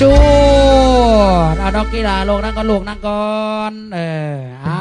จูดเอาน้อกกีฬาลงนั่งก่อนลูกนั่งก่อน เอออะ